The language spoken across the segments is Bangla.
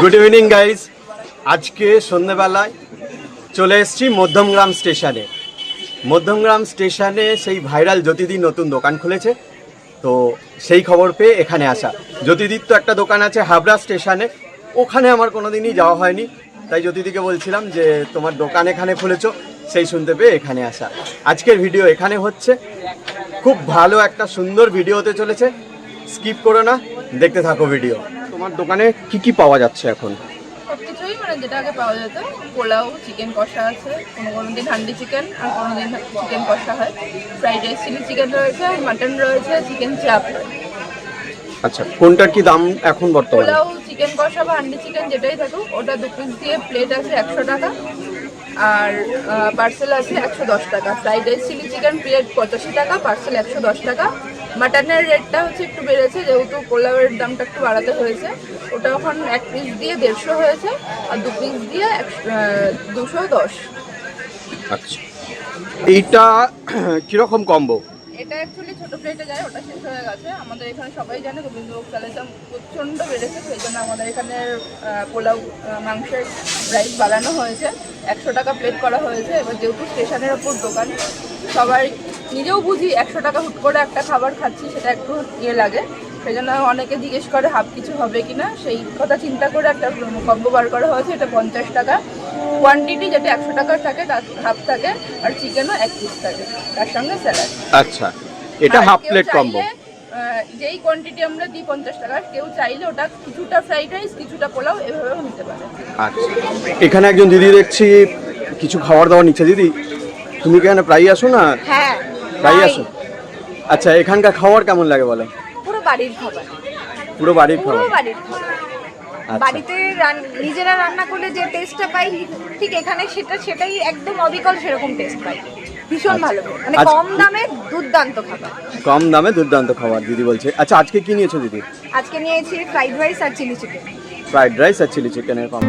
গুড ইভিনিং গাইজ আজকে সন্ধ্যেবেলায় চলে এসেছি মধ্যমগ্রাম স্টেশনে। মধ্যমগ্রাম স্টেশনে সেই ভাইরাল জ্যোতিদি নতুন দোকান খুলেছে। তো সেই খবর পেয়ে এখানে আসা। জ্যোতিদির তো একটা দোকান আছে হাবড়া স্টেশনে। ওখানে আমার কোনো দিনই যাওয়া হয়নি। তাই জ্যোতিদিকে বলছিলাম যে, তোমার দোকান এখানে খুলেছো, সেই শুনতে পেয়ে এখানে আসা। আজকের ভিডিও এখানে হচ্ছে। খুব ভালো একটা সুন্দর ভিডিও হতে চলেছে। স্কিপ করো না, দেখতে থাকো ভিডিও। তোমার দোকানে কি কি পাওয়া যাচ্ছে এখন? সব কিছুই মানে যেটা আগে পাওয়া যেত পোলাও চিকেন কষা আছে কোনো কোনো দিন হান্ডি চিকেন আর কোনো দিন চিকেন কষা হয়। ফ্রাইড রাইস চিলি চিকেন রয়েছে মাটন রয়েছে চিকেন চাপ আচ্ছা কোনটার কি দাম এখন বর্তমানে? পোলাও চিকেন কষা বা হান্ডি চিকেন যেটাই থাকুক ওটা দু পিস দিয়ে প্লেট আছে একশো টাকা আর পার্সেল আছে একশো দশ টাকা। Fried rice chilli chicken plate পঁচাশি টাকা পার্সেল একশো দশ টাকা মাটনের রেটটা হচ্ছে একটু বেড়েছে যেহেতু পোলাওয়ের দামটা একটু বাড়াতে হয়েছে। ওটা এখন এক পিস দিয়ে দেড়শো হয়েছে আর দু পিস দিয়ে দুশো দশ। আচ্ছা। এইটা কীরকম কম্বো এটা অ্যাকচুয়ালি ছোট প্লেটে যায় ওটা শেষ হয়ে গেছে। আমাদের এখানে সবাই জানে গোবিন্দভোগ চালের দাম প্রচণ্ড বেড়েছে সেই জন্য আমাদের এখানে পোলাও মাংসের প্রাইস বাড়ানো হয়েছে। একশো টাকা প্লেট করা হয়েছে। এবার যেহেতু স্টেশনের ওপর দোকান সবাই নিজেও বুঝি একশো টাকা হুট করে একটা খাবার খাচ্ছি সেটা একটু ইয়ে লাগে। সেই জন্য অনেকে জিজ্ঞেস করে হাফ কিছু হবে কি না সেই কথা চিন্তা করে একটা কম্বো বার করা হয়েছে এটা পঞ্চাশ টাকা। কোয়ান্টিটি যেটা একশো টাকার থাকে তার হাফ থাকে আর চিকেনও এক পিস থাকে। তার সঙ্গে স্যালাড আচ্ছা এটা হাফ প্লেট কম্বো যেই কোয়ান্টিটি আমরা দিই পঞ্চাশ টাকার কেউ চাইলে ওটা কিছুটা ফ্রাইড রাইস কিছুটা পোলাও এভাবেও নিতে পারে। আচ্ছা এখানে একজন দিদি দেখছি কিছু খাবার দাবার নিচ্ছে। দিদি তুমি কি এখানে প্রায় আসো না? হ্যাঁ তাই। আসো আচ্ছা এখানকার খাবার কেমন লাগে বলো পুরো বাড়ির খাবার। পুরো বাড়ির পুরো বাড়ির খাবার। আচ্ছা। বাড়িতে নিজেরা রান্না করলে যে টেস্টটা পাই ঠিক এখানে সেটা সেটাই একদম অবিকল সেরকম টেস্ট পাই। ভীষণ আচ্ছা। ভালো। মানে। কম দামে দুর্দান্ত খাবার। কম দামে দুর্দান্ত খাবার দিদি বলছে। আচ্ছা আজকে কি নিয়েছো দিদি? আজকে নিয়েছি ফ্রাইড রাইস আর চিলি চিকেন ফ্রাইড রাইস আর চিলি চিকেনের কম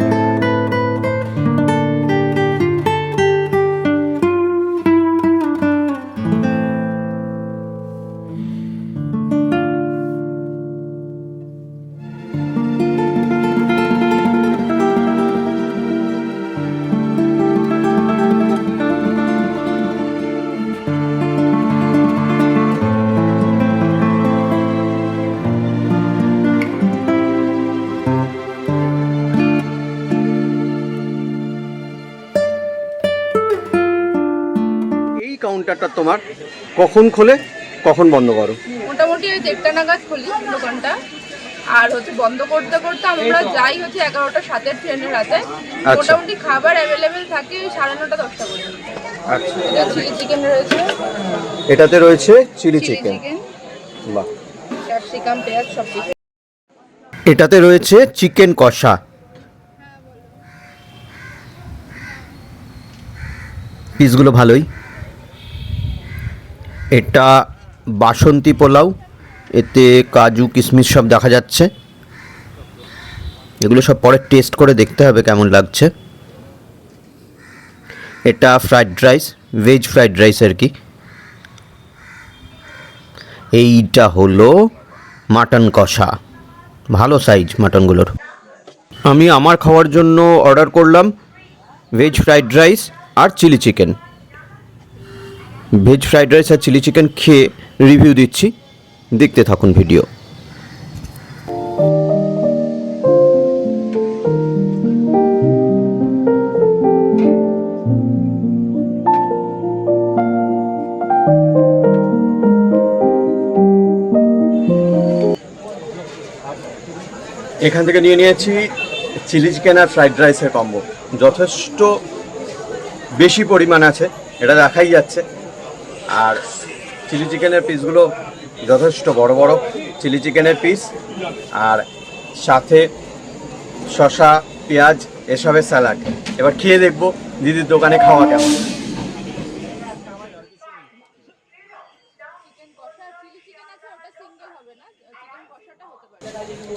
এই কাউন্টারটা তোমার কখন খোলে? কখন বন্ধ করো? মোটামুটি ওই দেড়টা নাগাদ খুলি দোকানটা। আর হচ্ছে বন্ধ করতে করতে আমরা যাই হচ্ছে এগারোটা সাতের ট্রেনে রাতে। আচ্ছা। মোটামুটি খাবার অ্যাভেলেবেল থাকে সাড়ে নটা দশটা পর্যন্ত। আচ্ছা। এটা চিলি চিকেন রয়েছে। এটাতে রয়েছে চিলি চিকেন বাহ। ক্যাপসিকাম পেঁয়াজ সব কিছু এটাতে রয়েছে চিকেন কষা। পিসগুলো ভালোই। এটা বাসন্তী পোলাও, এতে কাজু, কিশমিশ সব দেখা যাচ্ছে। এগুলো সব পরে টেস্ট করে দেখতে হবে কেমন লাগছে। এটা fried rice veg fried rice আর কি। এইটা হলো মাটন কষা। ভালো সাইজ মাটনগুলোর আমি আমার খাওয়ার জন্য অর্ডার করলাম ভেজ ফ্রাইড রাইস আর chilli chicken veg fried rice আর চিলি চিকেন খেয়ে রিভিউ দিচ্ছি। দেখতে থাকুন ভিডিও। এখান থেকে নিয়ে নিয়েছি চিলি চিকেন আর ফ্রাইড রাইসের কম্বো। যথেষ্ট বেশি পরিমাণ আছে, এটা দেখাই যাচ্ছে। আর চিলি চিকেনের পিসগুলো যথেষ্ট বড় বড়। চিলি চিকেনের পিস আর সাথে শসা, পেঁয়াজ, এসবের স্যালাড এবার খেয়ে দেখব দিদির দোকানে খাওয়া কেমন।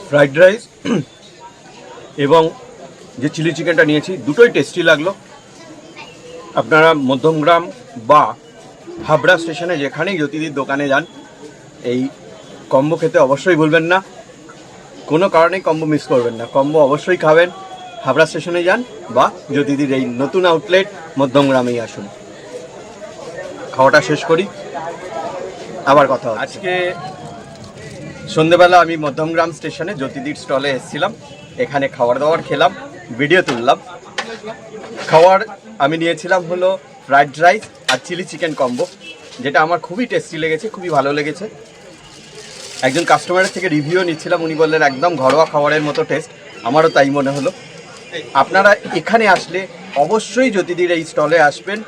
ফ্রাইড রাইস এবং যে চিলি চিকেনটা নিয়েছি, দুটোই টেস্টি লাগল। আপনারা মধ্যমগ্রাম বা হাবড়া স্টেশনে যেখানেই জ্যোতিদির দোকানে যান, এই কম্বো খেতে অবশ্যই ভুলবেন না। কোনো কারণেই কম্বো মিস করবেন না। কম্বো অবশ্যই খাবেন। হাবড়া স্টেশনে যান বা জ্যোতিদির এই নতুন আউটলেট মধ্যমগ্রামেই আসুন। খাওয়াটা শেষ করি। আবার কথা আজকে সন্ধেবেলা আমি মধ্যমগ্রাম স্টেশনে জ্যোতিদির স্টলে এসেছিলাম। এখানে খাবার দাবার খেলাম ভিডিও তুললাম। খাওয়ার আমি নিয়েছিলাম হলো ফ্রাইড রাইস আর চিলি চিকেন কম্বো, যেটা আমার খুবই টেস্টি লেগেছে, খুবই ভালো লেগেছে। একজন কাস্টমারের থেকে রিভিউ নিচ্ছিলাম, উনি বললেন, একদম ঘরোয়া খাবারের মতো টেস্ট আমারও তাই মনে হলো। আপনারা এখানে আসলে অবশ্যই জ্যোতিদির এই স্টলে আসবেন।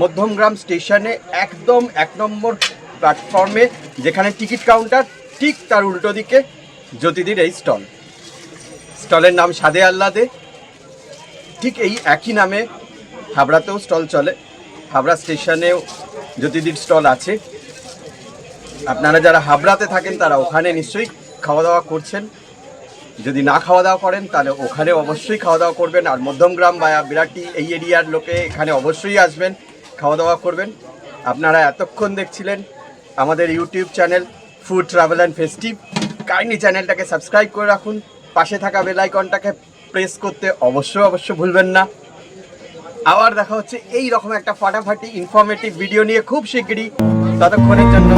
মধ্যমগ্রাম স্টেশনে একদম এক নম্বর প্ল্যাটফর্মে যেখানে টিকিট কাউন্টার ঠিক তার উল্টো দিকে জ্যোতিদির এই স্টল স্টলের নাম সাদে আহ্লাদে। ঠিক এই একই নামে হাবড়াতেও স্টল চলে। হাবড়া স্টেশনেও জ্যোতিদির স্টল আছে। আপনারা যারা হাবড়াতে থাকেন, তারা ওখানে নিশ্চয়ই খাওয়া দাওয়া করছেন। যদি না খাওয়া দাওয়া করেন, তাহলে ওখানে অবশ্যই খাওয়া দাওয়া করবেন। আর মধ্যমগ্রাম বা বিরাটি এই এরিয়ার লোকে এখানে অবশ্যই আসবেন খাওয়া দাওয়া করবেন। আপনারা এতক্ষণ দেখছিলেন আমাদের YouTube channel food travel and festive. Kindly চ্যানেলটাকে সাবস্ক্রাইব করে রাখুন। পাশে থাকা বেল আইকনটাকে প্রেস করতে অবশ্যই অবশ্যই ভুলবেন না। আবার দেখা হচ্ছে এই রকম একটা ফাটাফাটি ইনফরমেটিভ ভিডিও নিয়ে খুব শিগগিরই। ততক্ষণের জন্য